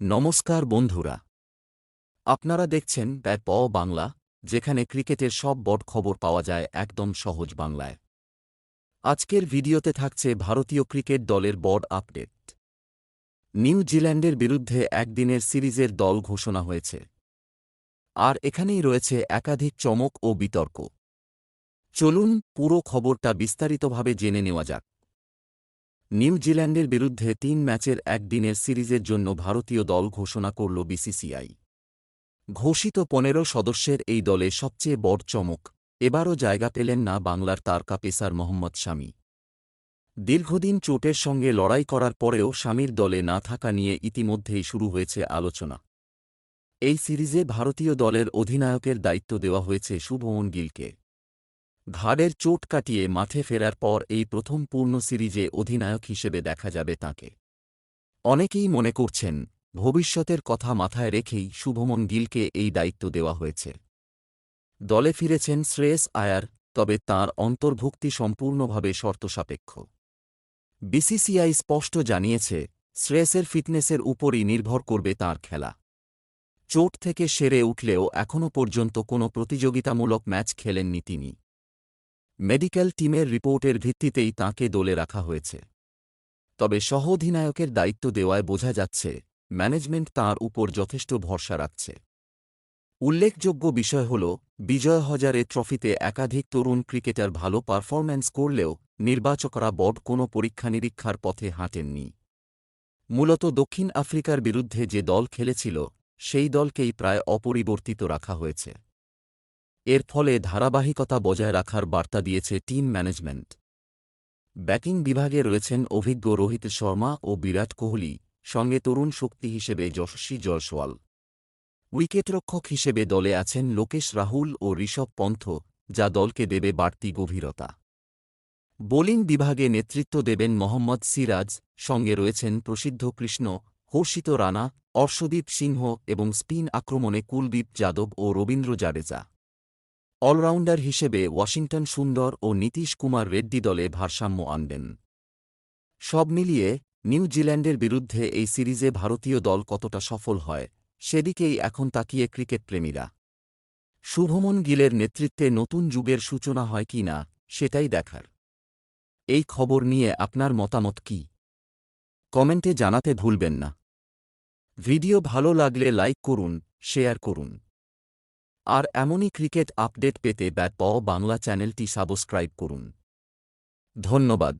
নমস্কার বন্ধুরা। আপনারা দেখছেন ব্যাট প বাংলা, যেখানে ক্রিকেটের সব বড় খবর পাওয়া যায় একদম সহজ বাংলায়। আজকের ভিডিওতে থাকছে ভারতীয় ক্রিকেট দলের বড় আপডেট। নিউজিল্যান্ডের বিরুদ্ধে একদিনের সিরিজের দল ঘোষণা হয়েছে। আর এখানেই রয়েছে একাধিক চমক ও বিতর্ক। চলুন পুরো খবরটা বিস্তারিতভাবে জেনে নেওয়া যাক। নিউজিল্যান্ডের বিরুদ্ধে তিন ম্যাচের একদিনের সিরিজের জন্য ভারতীয় দল ঘোষণা করল বিসিসিআই। ঘোষিত পনেরো সদস্যের এই দলে সবচেয়ে বড় চমক, এবারও জায়গা পেলেন না বাংলার তারকা পেসার মোহাম্মদ শামি। দীর্ঘদিন চোটের সঙ্গে লড়াই করার পরেও স্বামীর দলে না থাকা নিয়ে ইতিমধ্যেই শুরু হয়েছে আলোচনা। এই সিরিজে ভারতীয় দলের অধিনায়কের দায়িত্ব দেওয়া হয়েছে শুভমন গিলকে। ঘাড়ের চোট কাটিয়ে মাঠে ফেরার পর এই প্রথম পূর্ণ সিরিজে অধিনায়ক হিসেবে দেখা যাবে তাঁকে। অনেকেই মনে করছেন, ভবিষ্যতের কথা মাথায় রেখেই শুভমন গিলকে এই দায়িত্ব দেওয়া হয়েছে। দলে ফিরেছেন শ্রেয়স আয়ার, তবে তাঁর অন্তর্ভুক্তি সম্পূর্ণভাবে শর্তসাপেক্ষ। বিসিসিআই স্পষ্ট জানিয়েছে, শ্রেয়সের ফিটনেসের উপরই নির্ভর করবে তাঁর খেলা। চোট থেকে সেরে উঠলেও এখনও পর্যন্ত কোনো প্রতিযোগিতামূলক ম্যাচ খেলেননি তিনি। মেডিকেল টিমের রিপোর্টের ভিত্তিতেই তাঁকে দলে রাখা হয়েছে। তবে সহ অধিনায়কের দায়িত্ব দেওয়ায় বোঝা যাচ্ছে, ম্যানেজমেন্ট তাঁর উপর যথেষ্ট ভরসা রাখছে। উল্লেখযোগ্য বিষয় হল, বিজয় হজারে ট্রফিতে একাধিক তরুণ ক্রিকেটার ভালো পারফরম্যান্স করলেও নির্বাচকরা বড কোনো পরীক্ষা নিরীক্ষার পথে হাঁটেননি। মূলত দক্ষিণ আফ্রিকার বিরুদ্ধে যে দল খেলেছিল, সেই দলকেই প্রায় অপরিবর্তিত রাখা হয়েছে। এর ফলে ধারাবাহিকতা বজায় রাখার বার্তা দিয়েছে টিম ম্যানেজমেন্ট। ব্যাটিং বিভাগে রয়েছেন অভিজ্ঞ রোহিত শর্মা ও বিরাট কোহলি, সঙ্গে তরুণ শক্তি হিসেবে যশস্বী জয়সওয়াল। উইকেটরক্ষক হিসেবে দলে আছেন লোকেশ রাহুল ও ঋষভ পন্থ, যা দলকে দেবে বাড়তি গভীরতা। বোলিং বিভাগে নেতৃত্ব দেবেন মোহাম্মদ সিরাজ, সঙ্গে রয়েছেন প্রসিদ্ধ কৃষ্ণ, হর্ষিত রানা, অর্শদীপ সিংহ এবং স্পিন আক্রমণে কুলদীপ যাদব ও রবীন্দ্র জাডেজা। অলরাউন্ডার হিসেবে ওয়াশিংটন সুন্দর ও নীতিশ কুমার রেড্ডি দলে ভারসাম্য আনবেন। সব মিলিয়ে নিউজিল্যান্ডের বিরুদ্ধে এই সিরিজে ভারতীয় দল কতটা সফল হয়, সেদিকেই এখন তাকিয়ে ক্রিকেট প্রেমীরা শুভমন গিলের নেতৃত্বে নতুন যুগের সূচনা হয় কি না, সেটাই দেখার। এই খবর নিয়ে আপনার মতামত কি? কমেন্টে জানাতে ভুলবেন না। ভিডিও ভালো লাগলে লাইক করুন, শেয়ার করুন। আর এমনই ক্রিকেট আপডেট পেতে ব্যাট বাংলা চ্যানেলটি সাবস্ক্রাইব করুন। ধন্যবাদ।